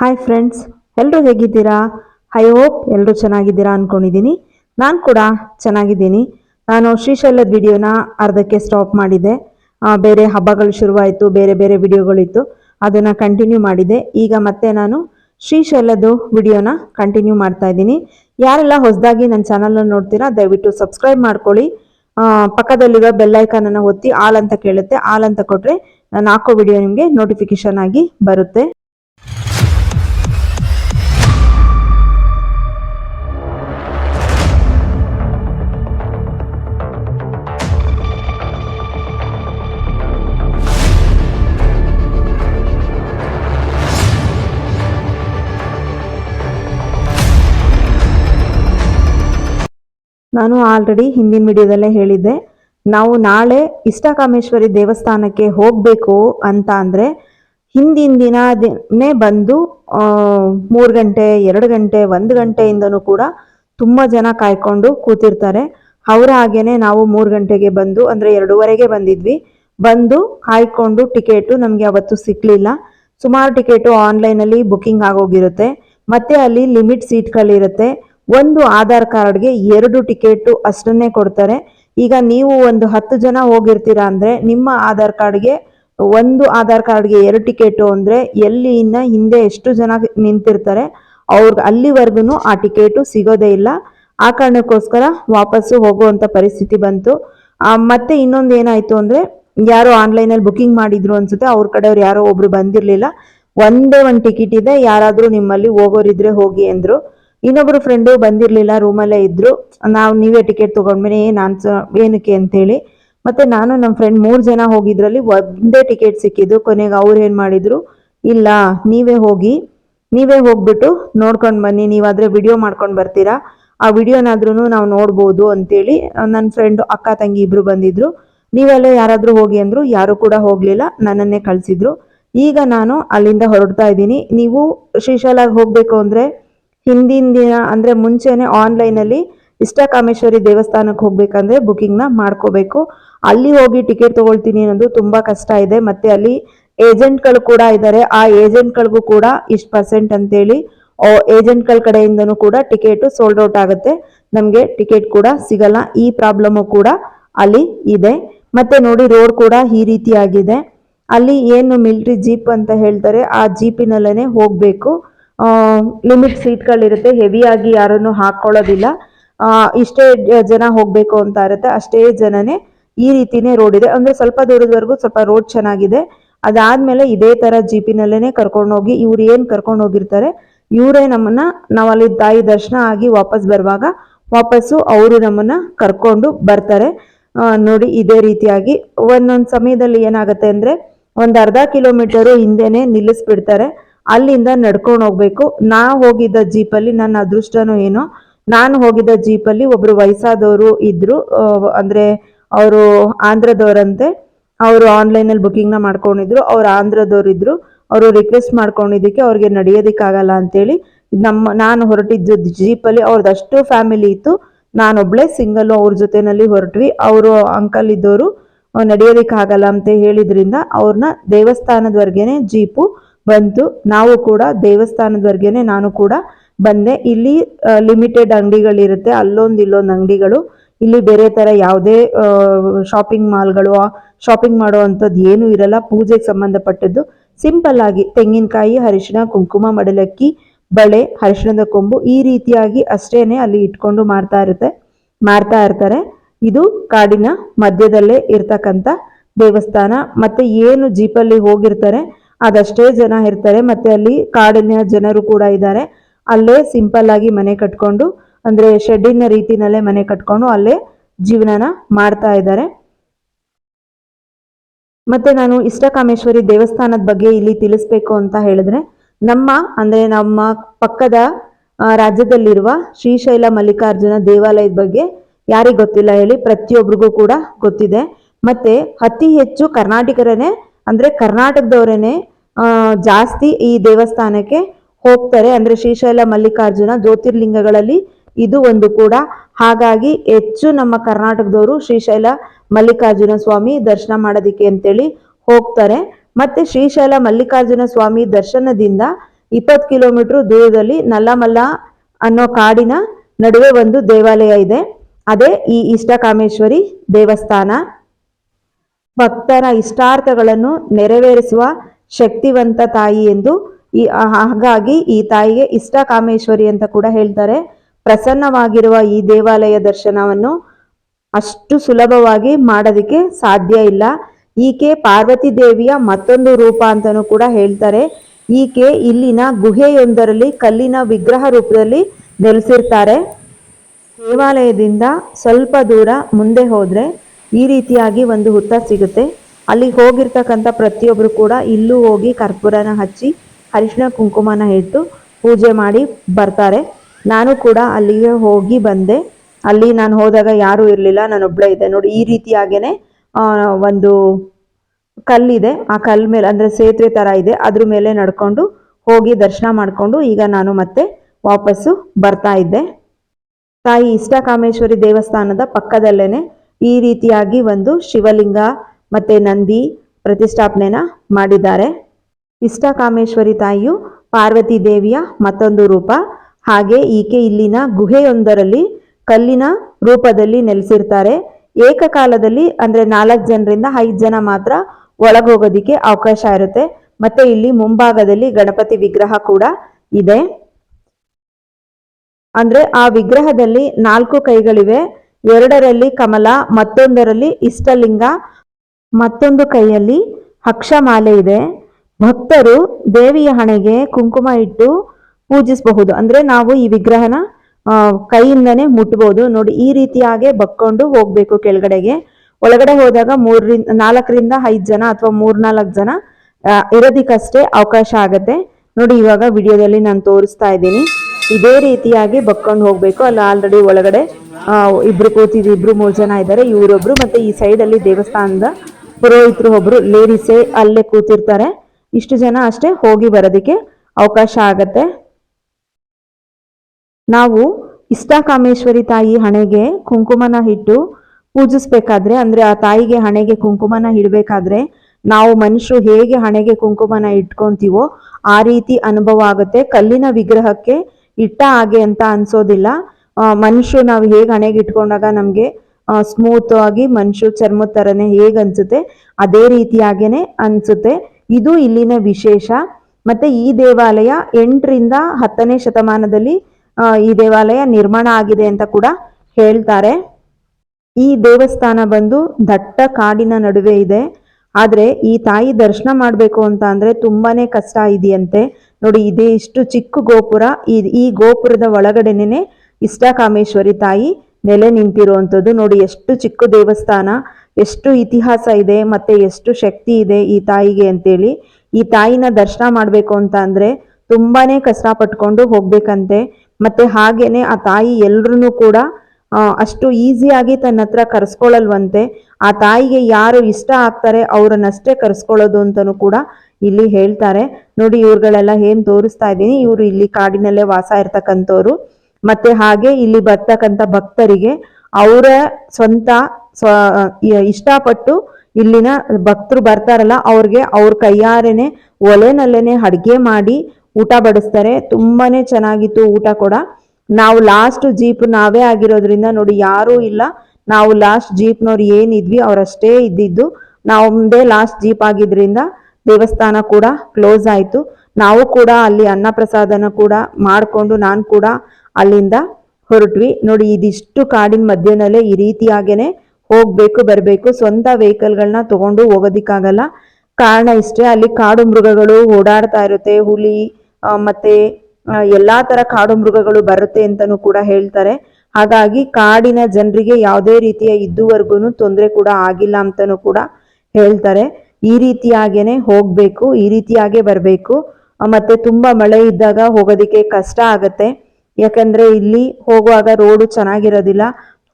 Hi friends ಎಲ್ಲರೂ ಹೇಗಿದ್ದೀರಾ? I hope ಎಲ್ಲರೂ ಚೆನ್ನಾಗಿದ್ದೀರಾ ಅಂದ್ಕೊಂಡಿದ್ದೀನಿ ನಾನು ಕೂಡ ಚೆನ್ನಾಗಿದ್ದೀನಿ. ನಾನು ಶ್ರೀಶೈಲದ ವಿಡಿಯೋನ ಅರ್ಧಕ್ಕೆ ಸ್ಟಾಪ್ ಮಾಡಿದೆ. ಬೇರೆ ಹಬ್ಬಗಳು ಶುರುವಾಯಿತು, ಬೇರೆ ಬೇರೆ ವಿಡಿಯೋಗಳಿತ್ತು. ಅದನ್ನು ಕಂಟಿನ್ಯೂ ಮಾಡಿದೆ. ಈಗ ಮತ್ತೆ ನಾನು ಶ್ರೀಶೈಲದ್ದು ವಿಡಿಯೋನ ಕಂಟಿನ್ಯೂ ಮಾಡ್ತಾ ಇದ್ದೀನಿ. ಯಾರೆಲ್ಲ ಹೊಸದಾಗಿ ನನ್ನ ಚಾನಲ್ನ ನೋಡ್ತೀರಾ, ದಯವಿಟ್ಟು ಸಬ್ಸ್ಕ್ರೈಬ್ ಮಾಡ್ಕೊಳ್ಳಿ. ಪಕ್ಕದಲ್ಲಿರೋ ಬೆಲ್ಲೈಕನನ್ನು ಒತ್ತಿ, ಆಲ್ ಅಂತ ಕೇಳುತ್ತೆ. ಆಲ್ ಅಂತ ಕೊಟ್ಟರೆ ನಾನು ಹಾಕೋ ವಿಡಿಯೋ ನಿಮಗೆ ನೋಟಿಫಿಕೇಷನ್ ಆಗಿ ಬರುತ್ತೆ. ನಾನು ಆಲ್ರೆಡಿ ಹಿಂದಿನ ವಿಡಿಯೋದಲ್ಲೇ ಹೇಳಿದ್ದೆ. ನಾವು ನಾಳೆ ಇಷ್ಟಕಾಮೇಶ್ವರಿ ದೇವಸ್ಥಾನಕ್ಕೆ ಹೋಗಬೇಕು ಅಂತ ಅಂದರೆ ಹಿಂದಿನ ದಿನನೇ ಬಂದು ಮೂರು ಗಂಟೆ, ಎರಡು ಗಂಟೆ, ಒಂದು ಗಂಟೆಯಿಂದನೂ ಕೂಡ ತುಂಬ ಜನ ಕಾಯ್ಕೊಂಡು ಕೂತಿರ್ತಾರೆ. ಅವರ ಹಾಗೇನೆ ನಾವು ಮೂರು ಗಂಟೆಗೆ ಬಂದು, ಅಂದರೆ ಎರಡೂವರೆಗೆ ಬಂದಿದ್ವಿ, ಬಂದು ಕಾಯ್ಕೊಂಡು ಟಿಕೆಟು ನಮಗೆ ಅವತ್ತು ಸಿಕ್ಕಲಿಲ್ಲ ಸುಮಾರು ಟಿಕೆಟು ಆನ್ಲೈನಲ್ಲಿ ಬುಕ್ಕಿಂಗ್ ಆಗೋಗಿರುತ್ತೆ. ಮತ್ತೆ ಅಲ್ಲಿ ಲಿಮಿಟ್ ಸೀಟ್ಗಳಿರುತ್ತೆ ಒಂದು ಆಧಾರ್ ಕಾರ್ಡ್ಗೆ ಎರಡು ಟಿಕೆಟು ಅಷ್ಟನ್ನೇ ಕೊಡ್ತಾರೆ. ಈಗ ನೀವು ಒಂದು ಹತ್ತು ಜನ ಹೋಗಿರ್ತೀರಾ ಅಂದರೆ ನಿಮ್ಮ ಆಧಾರ್ ಕಾರ್ಡ್ಗೆ ಒಂದು ಆಧಾರ್ ಕಾರ್ಡ್ಗೆ ಎರಡು ಟಿಕೆಟು ಅಂದರೆ ಎಲ್ಲಿ ಹಿಂದೆ ಎಷ್ಟು ಜನ ನಿಂತಿರ್ತಾರೆ ಅವ್ರಿಗೆ ಅಲ್ಲಿವರೆಗೂ ಆ ಟಿಕೆಟು ಸಿಗೋದೇ ಇಲ್ಲ. ಆ ಕಾರಣಕ್ಕೋಸ್ಕರ ವಾಪಸ್ಸು ಹೋಗುವಂಥ ಪರಿಸ್ಥಿತಿ ಬಂತು. ಮತ್ತೆ ಇನ್ನೊಂದು ಏನಾಯ್ತು ಅಂದರೆ ಯಾರೋ ಆನ್ಲೈನಲ್ಲಿ ಬುಕ್ಕಿಂಗ್ ಮಾಡಿದ್ರು ಅನ್ಸುತ್ತೆ. ಅವ್ರ ಕಡೆಯವ್ರು ಯಾರೋ ಒಬ್ರು ಬಂದಿರಲಿಲ್ಲ. ಒಂದೇ ಒಂದು ಟಿಕೆಟ್ ಇದೆ. ಯಾರಾದರೂ ನಿಮ್ಮಲ್ಲಿ ಹೋಗೋರಿದ್ರೆ ಹೋಗಿ ಅಂದರು. ಇನ್ನೊಬ್ರು ಫ್ರೆಂಡು ಬಂದಿರಲಿಲ್ಲ ರೂಮಲ್ಲೇ ಇದ್ರು. ನಾವು ನೀವೇ ಟಿಕೆಟ್ ತೊಗೊಂಡ್ಮೇಲೆ ನಾನು ಏನಕ್ಕೆ ಅಂತೇಳಿ. ಮತ್ತೆ ನಾನು ನಮ್ಮ ಫ್ರೆಂಡ್ ಮೂರು ಜನ ಹೋಗಿದ್ರಲ್ಲಿ ಒಂದೇ ಟಿಕೆಟ್ ಸಿಕ್ಕಿದ್ದು. ಕೊನೆಗೆ ಅವ್ರು ಏನು ಮಾಡಿದ್ರು, ಇಲ್ಲ, ನೀವೇ ಹೋಗಿ, ನೀವೇ ಹೋಗ್ಬಿಟ್ಟು ನೋಡ್ಕೊಂಡು ಬನ್ನಿ, ನೀವಾದರೆ ವಿಡಿಯೋ ಮಾಡ್ಕೊಂಡು ಬರ್ತೀರಾ. ಆ ವಿಡಿಯೋನಾದ್ರೂ ನಾವು ನೋಡ್ಬೋದು ಅಂತೇಳಿ ನನ್ನ ಫ್ರೆಂಡ್ ಅಕ್ಕ, ತಂಗಿ ಇಬ್ರು ಬಂದಿದ್ರು. ನೀವೆಲ್ಲ ಯಾರಾದರೂ ಹೋಗಿ ಅಂದ್ರು, ಯಾರು ಕೂಡ ಹೋಗಲಿಲ್ಲ, ನನ್ನನ್ನೇ ಕಳಿಸಿದ್ರು. ಈಗ ನಾನು ಅಲ್ಲಿಂದ ಹೊರಡ್ತಾ ಇದ್ದೀನಿ. ನೀವು ಶ್ರೀಶೈಲಾಗ್ ಹೋಗಬೇಕು ಅಂದರೆ ಹಿಂದಿನ ದಿನ, ಅಂದರೆ ಮುಂಚೆನೆ ಆನ್ಲೈನಲ್ಲಿ ಇಷ್ಟಕಾಮೇಶ್ವರಿ ದೇವಸ್ಥಾನಕ್ಕೆ ಹೋಗ್ಬೇಕಂದ್ರೆ ಬುಕ್ಕಿಂಗ್ನ ಮಾಡ್ಕೋಬೇಕು. ಅಲ್ಲಿ ಹೋಗಿ ಟಿಕೆಟ್ ತಗೊಳ್ತೀನಿ ಅನ್ನೋದು ತುಂಬ ಕಷ್ಟ ಇದೆ. ಮತ್ತೆ ಅಲ್ಲಿ ಏಜೆಂಟ್ಗಳು ಕೂಡ ಇದ್ದಾರೆ ಆ ಏಜೆಂಟ್ಗಳಿಗೂ ಕೂಡ ಇಷ್ಟು ಪರ್ಸೆಂಟ್ ಅಂತೇಳಿ ಏಜೆಂಟ್ಗಳ ಕಡೆಯಿಂದನೂ ಕೂಡ ಟಿಕೆಟು ಸೋಲ್ಡ್ ಔಟ್ ಆಗುತ್ತೆ. ನಮಗೆ ಟಿಕೆಟ್ ಕೂಡ ಸಿಗಲ್ಲ. ಈ ಪ್ರಾಬ್ಲಮ್ಮು ಕೂಡ ಅಲ್ಲಿ ಇದೆ. ಮತ್ತೆ ನೋಡಿ ರೋಡ್ ಕೂಡ ಈ ರೀತಿಯಾಗಿದೆ. ಅಲ್ಲಿ ಏನು ಮಿಲ್ಟ್ರಿ ಜೀಪ್ ಅಂತ ಹೇಳ್ತಾರೆ, ಆ ಜೀಪಿನಲ್ಲೇ ಹೋಗಬೇಕು. ಲಿಮಿಟ್ ಸೀಟ್ಗಳಿರುತ್ತೆ ಹೆವಿಯಾಗಿ ಯಾರನ್ನು ಹಾಕೊಳ್ಳೋದಿಲ್ಲ. ಆ, ಇಷ್ಟೇ ಜನ ಹೋಗಬೇಕು ಅಂತ ಇರುತ್ತೆ. ಅಷ್ಟೇ ಜನನೇ ಈ ರೀತಿನೇ ರೋಡ್ ಇದೆ. ಅಂದ್ರೆ ಸ್ವಲ್ಪ ದೂರದವರೆಗೂ ಸ್ವಲ್ಪ ರೋಡ್ ಚೆನ್ನಾಗಿದೆ. ಅದಾದ್ಮೇಲೆ ಇದೇ ತರ ಜೀಪಿನಲ್ಲೇನೆ ಕರ್ಕೊಂಡೋಗಿ ಇವ್ರು ಏನು ಕರ್ಕೊಂಡು ಹೋಗಿರ್ತಾರೆ ಇವರೇ ನಮ್ಮನ್ನ ನಾವು ಅಲ್ಲಿ ತಾಯಿ ದರ್ಶನ ಆಗಿ ವಾಪಸ್ ಬರುವಾಗ ವಾಪಸ್ಸು ಅವರು ನಮ್ಮನ್ನ ಕರ್ಕೊಂಡು ಬರ್ತಾರೆ. ನೋಡಿ ಇದೇ ರೀತಿಯಾಗಿ ಒಂದೊಂದು ಸಮಯದಲ್ಲಿ ಏನಾಗುತ್ತೆ ಅಂದ್ರೆ ಒಂದು ಅರ್ಧ ಕಿಲೋಮೀಟರು ಹಿಂದೆನೆ ನಿಲ್ಲಿಸ್ಬಿಡ್ತಾರೆ. ಅಲ್ಲಿಂದ ನಡ್ಕೊಂಡು ಹೋಗ್ಬೇಕು. ನಾ ಹೋಗಿದ್ದ ಜೀಪಲ್ಲಿ ನನ್ನ ಅದೃಷ್ಟನೋ ಏನೋ? ನಾನು ಹೋಗಿದ್ದ ಜೀಪಲ್ಲಿ ಒಬ್ರು ವಯಸ್ಸಾದವರು ಇದ್ರು. ಅಂದ್ರೆ ಅವರು ಆಂಧ್ರದವರಂತೆ. ಅವರು ಆನ್ಲೈನಲ್ಲಿ ನ ಮಾಡ್ಕೊಂಡಿದ್ರು. ಅವ್ರು ಆಂಧ್ರದವ್ರು ಇದ್ರು. ಅವರು ರಿಕ್ವೆಸ್ಟ್ ಮಾಡ್ಕೊಂಡಿದ್ದಕ್ಕೆ ಅವ್ರಿಗೆ ನಡೆಯೋದಕ್ಕಾಗಲ್ಲ ಅಂತೇಳಿ ನಮ್ಮ, ನಾನು ಹೊರಟಿದ್ದ ಜೀಪಲ್ಲಿ ಅವ್ರದಷ್ಟು ಫ್ಯಾಮಿಲಿ ಇತ್ತು. ನಾನೊಬ್ಳೆ ಸಿಂಗಲ್ ಅವ್ರ ಜೊತೆನಲ್ಲಿ ಹೊರಟ್ವಿ. ಅವರು ಅಂಕಲ್ ಇದ್ದವರು ನಡೆಯೋದಕ್ಕಾಗಲ್ಲ ಅಂತ ಹೇಳಿದ್ರಿಂದ ಅವ್ರನ್ನ ದೇವಸ್ಥಾನದವರೆಗೇನೆ ಜೀಪು ಬಂತು. ನಾವು ಕೂಡ ದೇವಸ್ಥಾನದವರೆಗೇನೆ ನಾನು ಕೂಡ ಬಂದೆ. ಇಲ್ಲಿ ಲಿಮಿಟೆಡ್ ಅಂಗಡಿಗಳಿರುತ್ತೆ. ಅಲ್ಲೊಂದು ಇಲ್ಲೊಂದು ಅಂಗಡಿಗಳು. ಇಲ್ಲಿ ಬೇರೆ ತರ ಯಾವುದೇ ಶಾಪಿಂಗ್ ಮಾಲ್ಗಳು ಶಾಪಿಂಗ್ ಮಾಡುವಂಥದ್ದು ಏನೂ ಇರಲ್ಲ. ಪೂಜೆಗೆ ಸಂಬಂಧಪಟ್ಟದ್ದು ಸಿಂಪಲ್ ಆಗಿ ತೆಂಗಿನಕಾಯಿ, ಅರಿಶಿಣ, ಕುಂಕುಮ, ಮಡಲಕ್ಕಿ, ಬಳೆ, ಅರಿಶಿಣದ ಕೊಂಬು ಈ ರೀತಿಯಾಗಿ ಅಷ್ಟೇನೆ ಅಲ್ಲಿ ಇಟ್ಕೊಂಡು ಮಾರ್ತಾ ಇರುತ್ತೆ, ಮಾರ್ತಾ ಇರ್ತಾರೆ. ಇದು ಕಾಡಿನ ಮಧ್ಯದಲ್ಲೇ ಇರ್ತಕ್ಕಂಥ ದೇವಸ್ಥಾನ. ಮತ್ತೆ ಏನು ಜೀಪಲ್ಲಿ ಹೋಗಿರ್ತಾರೆ ಅದಷ್ಟೇ ಜನ ಇರ್ತಾರೆ. ಮತ್ತೆ ಅಲ್ಲಿ ಕಾಡಿನ ಜನರು ಕೂಡ ಇದ್ದಾರೆ. ಅಲ್ಲೇ ಸಿಂಪಲ್ ಆಗಿ ಮನೆ ಕಟ್ಕೊಂಡು, ಅಂದ್ರೆ ಶೆಡ್ಡಿನ ರೀತಿನಲ್ಲೇ ಮನೆ ಕಟ್ಕೊಂಡು ಅಲ್ಲೇ ಜೀವನನ ಮಾಡ್ತಾ ಇದ್ದಾರೆ. ಮತ್ತೆ ನಾನು ಇಷ್ಟಕಾಮೇಶ್ವರಿ ದೇವಸ್ಥಾನದ ಬಗ್ಗೆ ಇಲ್ಲಿ ತಿಳಿಸ್ಬೇಕು ಅಂತ ಹೇಳಿದ್ರೆ, ನಮ್ಮ, ಅಂದ್ರೆ ನಮ್ಮ ಪಕ್ಕದ ರಾಜ್ಯದಲ್ಲಿರುವ ಶ್ರೀಶೈಲ ಮಲ್ಲಿಕಾರ್ಜುನ ದೇವಾಲಯದ ಬಗ್ಗೆ ಯಾರಿಗೆ ಗೊತ್ತಿಲ್ಲ ಹೇಳಿ ಪ್ರತಿಯೊಬ್ಬರಿಗೂ ಕೂಡ ಗೊತ್ತಿದೆ. ಮತ್ತೆ ಅತಿ ಹೆಚ್ಚು ಕರ್ನಾಟಕರೇ ಅಂದ್ರೆ ಕರ್ನಾಟಕದವರೇನೆ ಜಾಸ್ತಿ ಈ ದೇವಸ್ಥಾನಕ್ಕೆ ಹೋಗ್ತಾರೆ. ಅಂದ್ರೆ ಶ್ರೀಶೈಲ ಮಲ್ಲಿಕಾರ್ಜುನ ಜ್ಯೋತಿರ್ಲಿಂಗಗಳಲ್ಲಿ ಇದು ಒಂದು ಕೂಡ. ಹಾಗಾಗಿ ಹೆಚ್ಚು ನಮ್ಮ ಕರ್ನಾಟಕದವರು ಶ್ರೀಶೈಲ ಮಲ್ಲಿಕಾರ್ಜುನ ಸ್ವಾಮಿ ದರ್ಶನ ಮಾಡೋದಿಕ್ಕೆ ಅಂತೇಳಿ ಹೋಗ್ತಾರೆ. ಮತ್ತೆ ಶ್ರೀಶೈಲ ಮಲ್ಲಿಕಾರ್ಜುನ ಸ್ವಾಮಿ ದರ್ಶನದಿಂದ ಇಪ್ಪತ್ತು ಕಿಲೋಮೀಟರ್ ದೂರದಲ್ಲಿ ನಲ್ಲಮಲ್ಲ ಅನ್ನೋ ಕಾಡಿನ ನಡುವೆ ಒಂದು ದೇವಾಲಯ ಇದೆ. ಅದೇ ಈ ಇಷ್ಟಕಾಮೇಶ್ವರಿ ದೇವಸ್ಥಾನ. ಭಕ್ತರ ಇಷ್ಟಾರ್ಥಗಳನ್ನು ನೆರವೇರಿಸುವ ಶಕ್ತಿವಂತ ತಾಯಿ ಎಂದು ಈ ಹಾಗಾಗಿ ಈ ತಾಯಿಗೆ ಇಷ್ಟ ಕಾಮೇಶ್ವರಿ ಅಂತ ಕೂಡ ಹೇಳ್ತಾರೆ. ಪ್ರಸನ್ನವಾಗಿರುವ ಈ ದೇವಾಲಯ ದರ್ಶನವನ್ನು ಅಷ್ಟು ಸುಲಭವಾಗಿ ಮಾಡೋದಕ್ಕೆ ಸಾಧ್ಯ ಇಲ್ಲ. ಈಕೆ ಪಾರ್ವತಿ ದೇವಿಯ ಮತ್ತೊಂದು ರೂಪ ಅಂತಲೂ ಕೂಡ ಹೇಳ್ತಾರೆ. ಈಕೆ ಇಲ್ಲಿನ ಗುಹೆಯೊಂದರಲ್ಲಿ ಕಲ್ಲಿನ ವಿಗ್ರಹ ರೂಪದಲ್ಲಿ ನೆಲೆಸಿರ್ತಾರೆ. ದೇವಾಲಯದಿಂದ ಸ್ವಲ್ಪ ದೂರ ಮುಂದೆ ಹೋದರೆ ಈ ರೀತಿಯಾಗಿ ಒಂದು ಹುತ್ತ ಸಿಗುತ್ತೆ. ಅಲ್ಲಿ ಹೋಗಿರ್ತಕ್ಕಂಥ ಪ್ರತಿಯೊಬ್ಬರು ಕೂಡ ಇಲ್ಲೂ ಹೋಗಿ ಕರ್ಪೂರನ ಹಚ್ಚಿ ಅರಿಶಿನ ಕುಂಕುಮನ ಇಟ್ಟು ಪೂಜೆ ಮಾಡಿ ಬರ್ತಾರೆ. ನಾನು ಕೂಡ ಅಲ್ಲಿಗೆ ಹೋಗಿ ಬಂದೆ. ಅಲ್ಲಿ ನಾನು ಹೋದಾಗ ಯಾರೂ ಇರಲಿಲ್ಲ ನಾನು ಒಬ್ಬಳೇ ಇದ್ದೆ. ನೋಡಿ, ಈ ರೀತಿಯಾಗೇನೆ ಒಂದು ಕಲ್ಲಿದೆ. ಆ ಕಲ್ ಮೇಲೆ, ಅಂದರೆ ಸೇತುವೆ ಥರ ಇದೆ. ಅದ್ರ ಮೇಲೆ ನಡ್ಕೊಂಡು ಹೋಗಿ ದರ್ಶನ ಮಾಡಿಕೊಂಡು ಈಗ ನಾನು ಮತ್ತೆ ವಾಪಸ್ಸು ಬರ್ತಾ ಇದ್ದೆ. ತಾಯಿ ಇಷ್ಟಕಾಮೇಶ್ವರಿ ದೇವಸ್ಥಾನದ ಪಕ್ಕದಲ್ಲೇನೆ ಈ ರೀತಿಯಾಗಿ ಒಂದು ಶಿವಲಿಂಗ ಮತ್ತೆ ನಂದಿ ಪ್ರತಿಷ್ಠಾಪನೆನ ಮಾಡಿದ್ದಾರೆ. ಇಷ್ಟಕಾಮೇಶ್ವರಿ ತಾಯಿಯು ಪಾರ್ವತಿ ದೇವಿಯ ಮತ್ತೊಂದು ರೂಪ. ಹಾಗೆ ಈಕೆ ಇಲ್ಲಿನ ಗುಹೆಯೊಂದರಲ್ಲಿ ಕಲ್ಲಿನ ರೂಪದಲ್ಲಿ ನೆಲೆಸಿರ್ತಾರೆ. ಏಕಕಾಲದಲ್ಲಿ ಅಂದ್ರೆ ನಾಲ್ಕು ಜನರಿಂದ ಐದು ಜನ ಮಾತ್ರ ಒಳಗೋಗೋದಿಕ್ಕೆ ಅವಕಾಶ ಇರುತ್ತೆ. ಮತ್ತೆ ಇಲ್ಲಿ ಮುಂಭಾಗದಲ್ಲಿ ಗಣಪತಿ ವಿಗ್ರಹ ಕೂಡ ಇದೆ. ಅಂದ್ರೆ ಆ ವಿಗ್ರಹದಲ್ಲಿ ನಾಲ್ಕು ಕೈಗಳಿವೆ. ಎರಡರಲ್ಲಿ ಕಮಲ, ಮತ್ತೊಂದರಲ್ಲಿ ಇಷ್ಟಲಿಂಗ ಮತ್ತೊಂದು ಕೈಯಲ್ಲಿ ಅಕ್ಷಮಾಲೆ ಇದೆ. ಭಕ್ತರು ದೇವಿಯ ಹಣೆಗೆ ಕುಂಕುಮ ಇಟ್ಟು ಪೂಜಿಸಬಹುದು. ಅಂದ್ರೆ ನಾವು ಈ ವಿಗ್ರಹನ ಕೈಯಿಂದನೇ ಮುಟ್ಬೋದು. ನೋಡಿ, ಈ ರೀತಿಯಾಗೆ ಬಕ್ಕೊಂಡು ಹೋಗ್ಬೇಕು ಕೆಳಗಡೆಗೆ. ಒಳಗಡೆ ಹೋದಾಗ ಮೂರರಿಂದ ನಾಲ್ಕರಿಂದ ಐದು ಜನ ಅಥವಾ ಮೂರ್ನಾಲ್ಕು ಜನ ಇರೋದಿಕ್ಕಷ್ಟೇ ಅವಕಾಶ ಆಗತ್ತೆ. ನೋಡಿ, ಇವಾಗ ವಿಡಿಯೋದಲ್ಲಿ ನಾನು ತೋರಿಸ್ತಾ ಇದ್ದೀನಿ. ಇದೇ ರೀತಿಯಾಗಿ ಬಕ್ಕೊಂಡು ಹೋಗ್ಬೇಕು. ಅಲ್ಲಿ ಆಲ್ರೆಡಿ ಒಳಗಡೆ ಇಬ್ರು ಕೂತಿದ್ದು ಇಬ್ರು ಮೂರು ಜನ ಇದ್ದಾರೆ. ಇವರೊಬ್ರು ಮತ್ತೆ ಈ ಸೈಡ್ ಅಲ್ಲಿ ದೇವಸ್ಥಾನದ ಪುರೋಹಿತರು ಒಬ್ರು ಲೇಡೀಸೇ ಅಲ್ಲೇ ಕೂತಿರ್ತಾರೆ. ಇಷ್ಟು ಜನ ಅಷ್ಟೇ ಹೋಗಿ ಬರೋದಕ್ಕೆ ಅವಕಾಶ ಆಗತ್ತೆ. ನಾವು ಇಷ್ಟಕಾಮೇಶ್ವರಿ ತಾಯಿ ಹಣೆಗೆ ಕುಂಕುಮನ ಇಟ್ಟು ಪೂಜಿಸ್ಬೇಕಾದ್ರೆ, ಅಂದ್ರೆ ಆ ತಾಯಿಗೆ ಹಣೆಗೆ ಕುಂಕುಮನ ಇಡಬೇಕಾದ್ರೆ, ನಾವು ಮನುಷ್ಯರು ಹೇಗೆ ಹಣೆಗೆ ಕುಂಕುಮನ ಇಟ್ಕೊಂತೀವೋ ಆ ರೀತಿ ಅನುಭವ ಆಗುತ್ತೆ. ಕಲ್ಲಿನ ವಿಗ್ರಹಕ್ಕೆ ಇಟ್ಟ ಹಾಗೆ ಅಂತ ಅನ್ಸೋದಿಲ್ಲ. ಮನುಷ್ಯರು ನಾವು ಹೇಗೆ ಹಣೆಗೆ ಇಟ್ಕೊಂಡಾಗ ನಮಗೆ ಸ್ಮೂತ್ ಆಗಿ ಮನುಷ್ಯ ಚರ್ಮದ ತರನೇ ಹೇಗೆ ಅನ್ಸುತ್ತೆ? ಅದೇ ರೀತಿಯಾಗೇನೆ ಅನ್ಸುತ್ತೆ. ಇದು ಇಲ್ಲಿನ ವಿಶೇಷ. ಮತ್ತೆ ಈ ದೇವಾಲಯ ಎಂಟರಿಂದ ಹತ್ತನೇ ಶತಮಾನದಲ್ಲಿ ಈ ದೇವಾಲಯ ನಿರ್ಮಾಣ ಆಗಿದೆ ಅಂತ ಕೂಡ ಹೇಳ್ತಾರೆ. ಈ ದೇವಸ್ಥಾನ ಬಂದು ದಟ್ಟ ಕಾಡಿನ ನಡುವೆ ಇದೆ. ಆದ್ರೆ ಈ ತಾಯಿ ದರ್ಶನ ಮಾಡಬೇಕು ಅಂತ ಅಂದ್ರೆ ತುಂಬಾನೇ ಕಷ್ಟ ಇದೆಯಂತೆ. ನೋಡಿ, ಇದೇ ಇಷ್ಟು ಚಿಕ್ಕ ಗೋಪುರ. ಈ ಈ ಗೋಪುರದ ಒಳಗಡೆನೆ ಇಷ್ಟಕಾಮೇಶ್ವರಿ ತಾಯಿ. ನೆಲೆ ನಿಂತಿರುವಂಥದ್ದು. ನೋಡಿ, ಎಷ್ಟು ಚಿಕ್ಕ ದೇವಸ್ಥಾನ, ಎಷ್ಟು ಇತಿಹಾಸ ಇದೆ, ಮತ್ತೆ ಎಷ್ಟು ಶಕ್ತಿ ಇದೆ ಈ ತಾಯಿಗೆ ಅಂತೇಳಿ. ಈ ತಾಯಿನ ದರ್ಶನ ಮಾಡಬೇಕು ಅಂತ ಅಂದ್ರೆ ತುಂಬಾನೇ ಕಷ್ಟಪಟ್ಕೊಂಡು ಹೋಗ್ಬೇಕಂತೆ. ಮತ್ತೆ ಹಾಗೇನೆ ಆ ತಾಯಿ ಎಲ್ರೂ ಕೂಡ ಅಷ್ಟು ಈಸಿಯಾಗಿ ತನ್ನ ಹತ್ರ ಕರ್ಸ್ಕೊಳ್ಳಲ್ವಂತೆ ಆ ತಾಯಿಗೆ ಯಾರು ಇಷ್ಟ ಆಗ್ತಾರೆ ಅವ್ರನ್ನಷ್ಟೇ ಕರ್ಸ್ಕೊಳ್ಳೋದು ಅಂತಲೂ ಕೂಡ ಇಲ್ಲಿ ಹೇಳ್ತಾರೆ. ನೋಡಿ, ಇವ್ರುಗಳೆಲ್ಲ ಏನ್ ತೋರಿಸ್ತಾ ಇದ್ದೀನಿ. ಇವರು ಇಲ್ಲಿ ಕಾಡಿನಲ್ಲೇ ವಾಸ ಇರ್ತಕ್ಕಂಥವ್ರು. ಮತ್ತೆ ಹಾಗೆ ಇಲ್ಲಿ ಬರ್ತಕ್ಕಂಥ ಭಕ್ತರಿಗೆ ಅವರ ಸ್ವಂತ ಸ್ವ ಇಷ್ಟಪಟ್ಟು ಇಲ್ಲಿನ ಭಕ್ತರು ಬರ್ತಾರಲ್ಲ, ಅವ್ರಿಗೆ ಅವ್ರ ಕೈಯಾರೆನೆ ಒಲೆನಲ್ಲೇನೆ ಅಡ್ಗೆ ಮಾಡಿ ಊಟ ಬಡಿಸ್ತಾರೆ. ತುಂಬಾನೇ ಚೆನ್ನಾಗಿತ್ತು ಊಟ ಕೂಡ. ನಾವು ಲಾಸ್ಟ್ ಜೀಪ್ ನಾವೇ ಆಗಿರೋದ್ರಿಂದ ನೋಡಿ ಯಾರೂ ಇಲ್ಲ. ನಾವು ಲಾಸ್ಟ್ ಜೀಪ್ನವ್ರು ಏನಿದ್ವಿ ಅವರಷ್ಟೇ ಇದ್ದಿದ್ದು. ನಾವು ಮುಂದೆ ಲಾಸ್ಟ್ ಜೀಪ್ ಆಗಿದ್ರಿಂದ ದೇವಸ್ಥಾನ ಕೂಡ ಕ್ಲೋಸ್ ಆಯಿತು. ನಾವು ಕೂಡ ಅಲ್ಲಿ ಅನ್ನ ಪ್ರಸಾದನ ಕೂಡ ಮಾಡಿಕೊಂಡು ನಾನು ಕೂಡ ಅಲ್ಲಿಂದ ಹೊರಟ್ವಿ. ನೋಡಿ, ಇದಿಷ್ಟು ಕಾಡಿನ ಮಧ್ಯನಲ್ಲೇ ಈ ರೀತಿಯಾಗೇನೆ ಹೋಗ್ಬೇಕು, ಬರಬೇಕು. ಸ್ವಂತ ವೆಹಿಕಲ್ಗಳನ್ನ ತಗೊಂಡು ಹೋಗೋದಿಕ್ಕಾಗಲ್ಲ. ಕಾರಣ ಇಷ್ಟೇ, ಅಲ್ಲಿ ಕಾಡು ಮೃಗಗಳು ಓಡಾಡ್ತಾ ಇರುತ್ತೆ, ಹುಲಿ ಮತ್ತೆ ಎಲ್ಲಾ ತರ ಕಾಡು ಮೃಗಗಳು ಬರುತ್ತೆ ಅಂತಾನೂ ಕೂಡ ಹೇಳ್ತಾರೆ. ಹಾಗಾಗಿ ಕಾಡಿನ ಜನರಿಗೆ ಯಾವುದೇ ರೀತಿಯ ಇದುವರೆಗೂ ತೊಂದರೆ ಕೂಡ ಆಗಿಲ್ಲ ಅಂತಾನೂ ಕೂಡ ಹೇಳ್ತಾರೆ. ಈ ರೀತಿಯಾಗೇನೆ ಹೋಗ್ಬೇಕು, ಈ ರೀತಿಯಾಗೆ ಬರಬೇಕು. ಮತ್ತೆ ತುಂಬಾ ಮಳೆ ಇದ್ದಾಗ ಹೋಗೋದಕ್ಕೆ ಕಷ್ಟ ಆಗತ್ತೆ. ಯಾಕಂದ್ರೆ ಇಲ್ಲಿ ಹೋಗುವಾಗ ರೋಡು ಚೆನ್ನಾಗಿರೋದಿಲ್ಲ,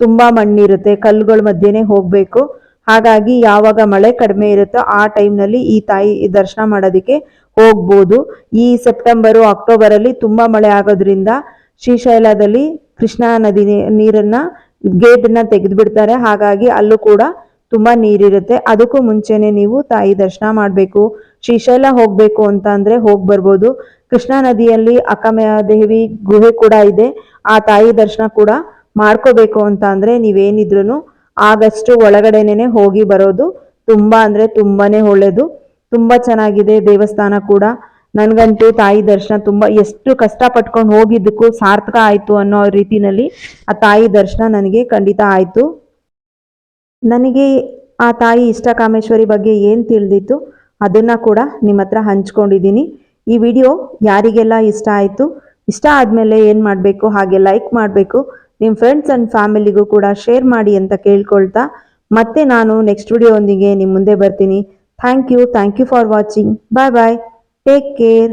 ತುಂಬಾ ಮಣ್ಣಿರುತ್ತೆ, ಕಲ್ಲುಗಳ ಮಧ್ಯೆನೇ ಹೋಗ್ಬೇಕು. ಹಾಗಾಗಿ ಯಾವಾಗ ಮಳೆ ಕಡಿಮೆ ಇರುತ್ತೋ ಆ ಟೈಮ್ನಲ್ಲಿ ಈ ತಾಯಿ ದರ್ಶನ ಮಾಡೋದಕ್ಕೆ ಹೋಗ್ಬೋದು. ಈ ಸೆಪ್ಟೆಂಬರು ಅಕ್ಟೋಬರ್ ಅಲ್ಲಿ ತುಂಬಾ ಮಳೆ ಆಗೋದ್ರಿಂದ ಶ್ರೀಶೈಲದಲ್ಲಿ ಕೃಷ್ಣಾ ನದಿ ನೀರನ್ನ ಗೇಟನ್ನ ತೆಗೆದು ಬಿಡ್ತಾರೆ ಹಾಗಾಗಿ ಅಲ್ಲೂ ಕೂಡ ತುಂಬಾ ನೀರಿರುತ್ತೆ. ಅದಕ್ಕೂ ಮುಂಚೆನೆ ನೀವು ತಾಯಿ ದರ್ಶನ ಮಾಡಬೇಕು. ಶ್ರೀಶೈಲ ಹೋಗ್ಬೇಕು ಅಂತ ಅಂದ್ರೆ ಹೋಗ್ ಬರ್ಬೋದು. ಕೃಷ್ಣಾ ನದಿಯಲ್ಲಿ ಅಕ್ಕಮಯ ದೇವಿ ಗುಹೆ ಕೂಡ ಇದೆ. ಆ ತಾಯಿ ದರ್ಶನ ಕೂಡ ಮಾಡ್ಕೋಬೇಕು ಅಂತ ಅಂದ್ರೆ ನೀವೇನಿದ್ರು ಆಗಸ್ಟ್ ಒಳಗಡೆನೆ ಹೋಗಿ ಬರೋದು. ತುಂಬಾ ಅಂದ್ರೆ ತುಂಬಾನೇ ಒಳ್ಳೇದು. ತುಂಬಾ ಚೆನ್ನಾಗಿದೆ ದೇವಸ್ಥಾನ ಕೂಡ. ನನ್ಗಂತೂ ತಾಯಿ ದರ್ಶನ ತುಂಬಾ ಎಷ್ಟು ಕಷ್ಟ ಪಟ್ಕೊಂಡು ಹೋಗಿದ್ದಕ್ಕೂ ಸಾರ್ಥಕ ಆಯ್ತು ಅನ್ನೋ ರೀತಿನಲ್ಲಿ ಆ ತಾಯಿ ದರ್ಶನ ನನಗೆ ಖಂಡಿತ ಆಯ್ತು. ನನಗೆ ಆ ತಾಯಿ ಇಷ್ಟಕಾಮೇಶ್ವರಿ ಬಗ್ಗೆ ಏನು ತಿಳಿದಿತ್ತು? ಅದನ್ನು ಕೂಡ ನಿಮ್ಮ ಹತ್ರ ಹಂಚ್ಕೊಂಡಿದ್ದೀನಿ. ಈ ವಿಡಿಯೋ ಯಾರಿಗೆಲ್ಲ ಇಷ್ಟ ಆಯಿತು, ಇಷ್ಟ ಆದಮೇಲೆ ಏನು ಮಾಡಬೇಕು, ಹಾಗೆ ಲೈಕ್ ಮಾಡಬೇಕು ನಿಮ್ಮ ಫ್ರೆಂಡ್ಸ್ ಆ್ಯಂಡ್ ಫ್ಯಾಮಿಲಿಗೂ ಕೂಡ ಶೇರ್ ಮಾಡಿ ಅಂತ ಕೇಳ್ಕೊಳ್ತಾ, ಮತ್ತೆ ನಾನು ನೆಕ್ಸ್ಟ್ ವಿಡಿಯೋದೊಂದಿಗೆ ನಿಮ್ಮ ಮುಂದೆ ಬರ್ತೀನಿ. Thank you thank you for watching bye bye take care